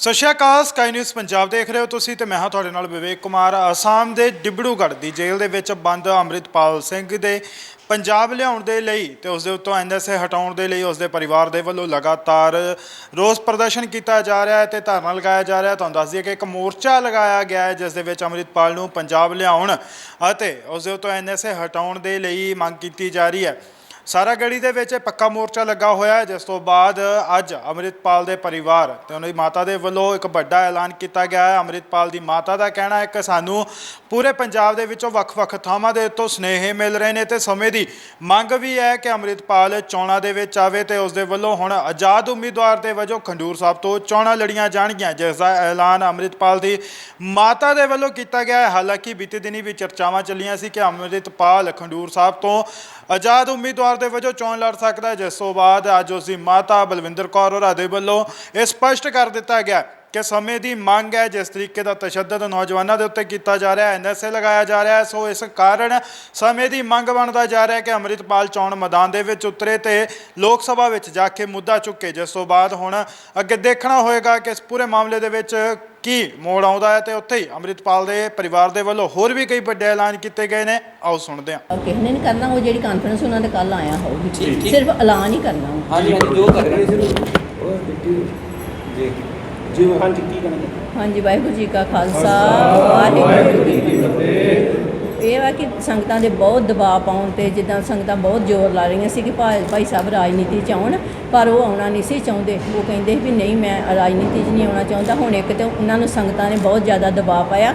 ਸਤਿ ਸ਼੍ਰੀ ਅਕਾਲ ਸਕਾਈ ਨਿਊਜ਼ ਪੰਜਾਬ ਦੇਖ ਰਹੇ ਹੋ ਤੁਸੀਂ ਤੇ ਮੈਂ ਹਾਂ ਤੁਹਾਡੇ ਨਾਲ ਵਿਵੇਕ ਕੁਮਾਰ। ਆਸਾਮ ਦੇ ਡਿਬੜੂਗੜ੍ਹ ਦੀ ਜੇਲ੍ਹ ਦੇ ਵਿੱਚ ਬੰਦ ਅੰਮ੍ਰਿਤਪਾਲ ਸਿੰਘ ਦੇ ਪੰਜਾਬ ਲਿਆਉਣ ਦੇ ਲਈ ਤੇ ਉਸ ਦੇ ਉੱਤੋਂ ਐਨਐਸਏ ਹਟਾਉਣ ਦੇ ਲਈ ਉਸ ਦੇ ਪਰਿਵਾਰ ਦੇ ਵੱਲੋਂ ਲਗਾਤਾਰ ਰੋਸ ਪ੍ਰਦਰਸ਼ਨ ਕੀਤਾ ਜਾ ਰਿਹਾ ਹੈ ਤੇ ਧਰਨਾ ਲਗਾਇਆ ਜਾ ਰਿਹਾ ਹੈ। ਤੁਹਾਨੂੰ ਦੱਸ ਦਈਏ ਕਿ ਇੱਕ ਮੋਰਚਾ ਲਗਾਇਆ ਗਿਆ ਹੈ, ਜਿਸ ਦੇ ਵਿੱਚ ਅੰਮ੍ਰਿਤਪਾਲ ਨੂੰ ਪੰਜਾਬ ਲਿਆਉਣ ਅਤੇ ਉਸ ਦੇ ਉੱਤੋਂ ਐਨਐਸਏ ਹਟਾਉਣ ਦੇ ਲਈ ਮੰਗ ਕੀਤੀ ਜਾ ਰਹੀ ਹੈ। ਸਾਰਾ ਗੜੀ ਦੇ ਵਿੱਚ ਇਹ ਪੱਕਾ ਮੋਰਚਾ ਲੱਗਾ ਹੋਇਆ ਹੈ, ਜਿਸ ਤੋਂ ਬਾਅਦ ਅੱਜ ਅੰਮ੍ਰਿਤਪਾਲ ਦੇ ਪਰਿਵਾਰ ਤੇ ਉਹਨਾਂ ਦੀ ਮਾਤਾ ਦੇ ਵੱਲੋਂ ਇੱਕ ਵੱਡਾ ਐਲਾਨ ਕੀਤਾ ਗਿਆ ਹੈ। ਅੰਮ੍ਰਿਤਪਾਲ ਦੀ ਮਾਤਾ ਦਾ ਕਹਿਣਾ ਹੈ ਕਿ ਸਾਨੂੰ ਪੂਰੇ ਪੰਜਾਬ ਦੇ ਵਿੱਚੋਂ ਵੱਖ-ਵੱਖ ਥਾਵਾਂ ਦੇ ਉੱਤੋਂ ਸਨੇਹ ਮਿਲ ਰਹੇ ਨੇ ਤੇ ਸਮੇਂ ਦੀ ਮੰਗ ਵੀ ਹੈ ਕਿ ਅੰਮ੍ਰਿਤਪਾਲ ਚੋਣਾਂ ਦੇ ਵਿੱਚ ਆਵੇ ਤੇ ਉਸ ਦੇ ਵੱਲੋਂ ਹੁਣ ਆਜ਼ਾਦ ਉਮੀਦਵਾਰ ਦੇ ਵਜੋਂ ਖੰਡੂਰ ਸਾਹਿਬ ਤੋਂ ਚੋਣਾਂ ਲੜੀਆਂ ਜਾਣਗੀਆਂ, ਜਿਸ ਦਾ ਐਲਾਨ ਅੰਮ੍ਰਿਤਪਾਲ ਦੀ ਮਾਤਾ ਦੇ ਵੱਲੋਂ ਕੀਤਾ ਗਿਆ ਹੈ। ਹਾਲਾਂਕਿ ਬੀਤੇ ਦਿਨੀ ਵੀ ਚਰਚਾਵਾਂ ਚੱਲੀਆਂ ਸੀ ਕਿ ਅੰਮ੍ਰਿਤਪਾਲ ਖੰਡੂਰ ਸਾਹਿਬ ਤੋਂ ਆਜ਼ਾਦ ਉਮੀਦਵਾਰ ਦੇ ਵਜੋਂ ਚੋਣ ਲੜ ਸਕਦਾ ਹੈ। ਜਿਸ ਤੋਂ ਬਾਅਦ ਅੱਜ ਉਸ ਦੀ ਮਾਤਾ ਬਲਵਿੰਦਰ ਕੌਰ ਹੋਰਾਂ ਦੇ ਵੱਲੋਂ ਇਹ ਸਪਸ਼ਟ ਕਰ ਦਿੱਤਾ ਗਿਆ ਕਿ ਸਮੇਂ ਦੀ ਮੰਗ ਹੈ ਜਿਸ ਤਰੀਕੇ ਦਾ ਤਸ਼ੱਦਦ ਨੌਜਵਾਨਾਂ ਦੇ ਉੱਤੇ ਕੀਤਾ ਜਾ ਰਿਹਾ ਹੈ ਐਨਐਸਏ ਲਗਾਇਆ ਜਾ ਰਿਹਾ ਹੈ। ਸੋ ਇਸ ਕਾਰਨ ਸਮੇਂ ਦੀ ਮੰਗ ਬਣਦਾ ਜਾ ਰਿਹਾ ਹੈ ਕਿ ਅੰਮ੍ਰਿਤਪਾਲ ਚੋਣ ਮੈਦਾਨ ਦੇ ਵਿੱਚ ਉਤਰੇ ਤੇ ਲੋਕ ਸਭਾ ਵਿੱਚ ਜਾ ਕੇ ਮੁੱਦਾ ਚੁੱਕੇ। ਜਿਸ ਤੋਂ ਬਾਅਦ ਹੁਣ ਅੱਗੇ ਦੇਖਣਾ ਹੋਏਗਾ ਕਿ ਇਸ ਪੂਰੇ ਮਾਮਲੇ ਦੇ ਵਿੱਚ ਕੀ ਮੋੜ ਆਉਂਦਾ ਹੈ ਤੇ ਉੱਥੇ ਹੀ ਅੰਮ੍ਰਿਤਪਾਲ ਦੇ ਪਰਿਵਾਰ ਦੇ ਵੱਲੋਂ ਹੋਰ ਵੀ ਕਈ ਵੱਡੇ ਐਲਾਨ ਕੀਤੇ ਗਏ ਨੇ। ਆਓ ਸੁਣਦੇ ਹਾਂ। ਕਿਸੇ ਨੇ ਨਹੀਂ ਕਰਨਾ ਉਹ ਜਿਹੜੀ ਕਾਨਫਰੰਸ ਉਹਨਾਂ ਦੇ ਕੱਲ ਆਇਆ ਹੋਊਗੀ। ਸਿਰਫ ਐਲਾਨ ਹੀ ਕਰਨਾ। ਹਾਂਜੀ ਹਾਂਜੀ ਜੋ ਕਰ ਰਹੇ ਸੀ ਜੀ। ਜੀ ਹਾਂਜੀ ਕੀ ਕਹਿਣਾ ਹਾਂਜੀ ਵਾਹਿਗੁਰੂ ਜੀ ਕਾ ਖਾਲਸਾ ਵਾਹਿਗੁਰੂ ਜੀ ਕੀ ਫਤਿਹ। ਇਹ ਵਾ ਕਿ ਸੰਗਤਾਂ ਦੇ ਬਹੁਤ ਦਬਾਅ ਪਾਉਣ ਤੇ ਜਿੱਦਾਂ ਸੰਗਤਾਂ ਬਹੁਤ ਜ਼ੋਰ ਲਾ ਰਹੀਆਂ ਸੀ ਕਿ ਭਾਈ ਭਾਈ ਸਾਹਿਬ ਰਾਜਨੀਤੀ 'ਚ ਆਉਣ ਪਰ ਉਹ ਆਉਣਾ ਨਹੀਂ ਸੀ ਚਾਹੁੰਦੇ। ਉਹ ਕਹਿੰਦੇ ਵੀ ਨਹੀਂ ਮੈਂ ਰਾਜਨੀਤੀ 'ਚ ਨਹੀਂ ਆਉਣਾ ਚਾਹੁੰਦਾ। ਹੁਣ ਇੱਕ ਤੇ ਉਹਨਾਂ ਨੂੰ ਸੰਗਤਾਂ ਨੇ ਬਹੁਤ ਜ਼ਿਆਦਾ ਦਬਾਅ ਪਾਇਆ।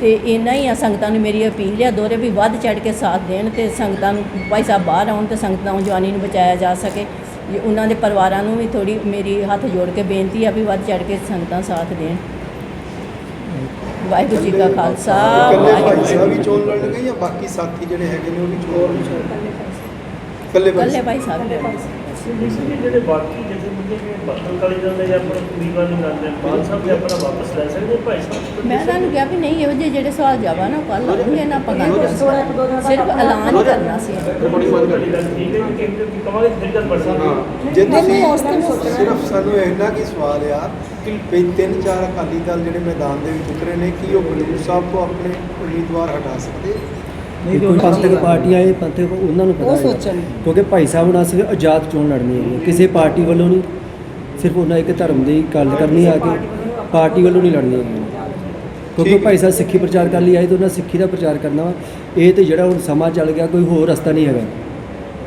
ਤੇ ਇੰਨਾ ਹੀ ਆ ਸੰਗਤਾਂ ਨੂੰ ਮੇਰੀ ਅਪੀਲ ਆ ਦੋਰੇ ਵੀ ਵੱਧ ਚੜ ਕੇ ਸਾਥ ਦੇਣ ਤੇ ਸੰਗਤਾਂ ਨੂੰ ਭਾਈ ਸਾਹਿਬ ਬਾਹਰ ਆਉਣ ਤੇ ਸੰਗਤ ਨੌਜਵਾਨੀ ਨੂੰ ਬਚਾਇਆ ਜਾ ਸਕੇ। ਉਹਨਾਂ ਦੇ ਪਰਿਵਾਰਾਂ ਨੂੰ ਵੀ ਥੋੜੀ ਮੇਰੀ ਹੱਥ ਜੋੜ ਕੇ ਬੇਨਤੀ ਆ ਵੀ ਵੱਧ ਚੜ ਕੇ ਸੰਗਤਾਂ ਸਾਥ ਦੇਣ। ਵਾਹਿਗੁਰੂ ਜੀ ਕਾ ਖਾਲਸਾ ਵਾਹਿਗੁਰੂ ਚੋਣ ਲੜਨਗੇ ਜਾਂ ਬਾਕੀ ਸਾਥੀ ਜਿਹੜੇ ਹੈਗੇ ਨੇ ਉਹ ਵੀ ਚੋਣ ਇਕੱਲੇ ਭਾਈ ਕੱਲੇ ਭਾਈ ਸਾਹਿਬ। ਦੇ ਜਿਹੜੇ ਬਾਕੀ ਜਿਹੜੇ ਮੁੰਡੇ ਨੇ ਬਾਤਲ ਕਾਲੀ ਜਾਂਦੇ ਜਾਂ ਆਪਣਾ ਪੂਰੀਵਾਲ ਨਹੀਂ ਕਰਦੇ ਬਾਦ ਸਾਹਿਬ ਦੇ ਆਪਣਾ ਵਾਪਸ ਲੈ ਸਕਦੇ ਭਾਈ ਸਾਹਿਬ? ਮੈਂ ਤੁਹਾਨੂੰ ਕਿਹਾ ਵੀ ਨਹੀਂ ਇਹੋ ਜਿਹੇ ਜਿਹੜੇ ਸਵਾਲ ਜਵਾਬ ਆ ਨਾ ਕੱਲ ਆਉਣਗੇ ਨਾ ਸਕਦੇ ਸਿਰਫ ਐਲਾਨ ਕਰਨਾ ਸੀ। ਬੜੀ ਠੀਕ ਹੈ ਕਿ ਕਿ ਕਵਾਂਗੇ ਫਿਰ ਗੱਲ ਬਣ ਸਕਦੀ ਹੈ। ਹਾਂ ਜੇ ਤੁਸੀਂ ਸਿਰਫ ਸਾਨੂੰ ਇੰਨਾ ਕੀ ਸਵਾਲ ਆ ਕਿ ਵੀ ਤਿੰਨ ਚਾਰ ਅਕਾਲੀ ਦਲ ਜਿਹੜੇ ਮੈਦਾਨ ਦੇ ਵਿੱਚ ਉਤਰੇ ਨੇ ਕੀ ਉਹ ਖਡੂਰ ਸਾਹਿਬ ਤੋਂ ਆਪਣੇ ਉਮੀਦਵਾਰ ਹਟਾ ਸਕਦੇ? ਨਹੀਂ ਕੋਈ ਪੰਥਕ ਪਾਰਟੀਆਂ ਇਹ ਪੰਥਕ ਉਹਨਾਂ ਨੂੰ ਪਤਾ ਹੈ ਕਿਉਂਕਿ ਭਾਈ ਸਾਹਿਬ ਨਾਲ ਸਿਰਫ ਆਜ਼ਾਦ ਚੋਣ ਲੜਨੀ ਹੈ ਕਿਸੇ ਪਾਰਟੀ ਵੱਲੋਂ ਨਹੀਂ ਸਿਰਫ ਉਹਨਾਂ ਇੱਕ ਧਰਮ ਦੀ ਗੱਲ ਕਰਨੀ ਆ ਕੇ ਪਾਰਟੀ ਵੱਲੋਂ ਨਹੀਂ ਲੜਨੀ ਹੈਗੀ। ਕਿਉਂਕਿ ਹੈ। ਭਾਈ ਸਾਹਿਬ ਸਿੱਖੀ ਪ੍ਰਚਾਰ ਕਰਨ ਲਈ ਆਏ ਤਾਂ ਉਹਨਾਂ ਸਿੱਖੀ ਦਾ ਪ੍ਰਚਾਰ ਕਰਨਾ ਵਾ। ਇਹ ਤੇ ਜਿਹੜਾ ਹੁਣ ਸਮਾਂ ਚੱਲ ਗਿਆ ਕੋਈ ਹੋਰ ਰਸਤਾ ਨਹੀਂ ਹੈਗਾ।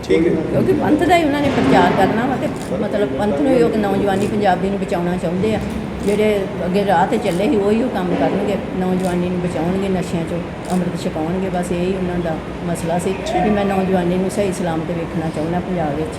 ਠੀਕ ਹੈ। ਕਿਉਂਕਿ ਪੰਥ ਦਾ ਹੀ ਉਹਨਾਂ ਨੇ ਪ੍ਰਚਾਰ ਕਰਨਾ ਵਾ ਤੇ ਮਤਲਬ ਪੰਥ ਨੂੰ ਹੀ ਉਹ ਨੌਜਵਾਨੀ ਪੰਜਾਬੀ ਨੂੰ ਬਚਾਉਣਾ ਚਾਹੁੰਦੇ ਆ। ਜਿਹੜੇ ਅੱਗੇ ਰਾਹ ਤੇ ਚੱਲੇ ਸੀ, ਉਹੀ ਉਹ ਕੰਮ ਕਰਨਗੇ, ਨੌਜਵਾਨੀ ਨੂੰ ਬਚਾਉਣਗੇ, ਨਸ਼ਿਆਂ ਚੋਂ ਅੰਮ੍ਰਿਤ ਛਕਾਉਣਗੇ, ਬਸ ਇਹੀ ਉਹਨਾਂ ਦਾ ਮਸਲਾ ਸੀ ਵੀ ਮੈਂ ਨੌਜਵਾਨੀ ਨੂੰ ਸਹੀ ਸਲਾਮਤ ਵੇਖਣਾ ਚਾਹੁੰਦਾ ਪੰਜਾਬ ਵਿੱਚ।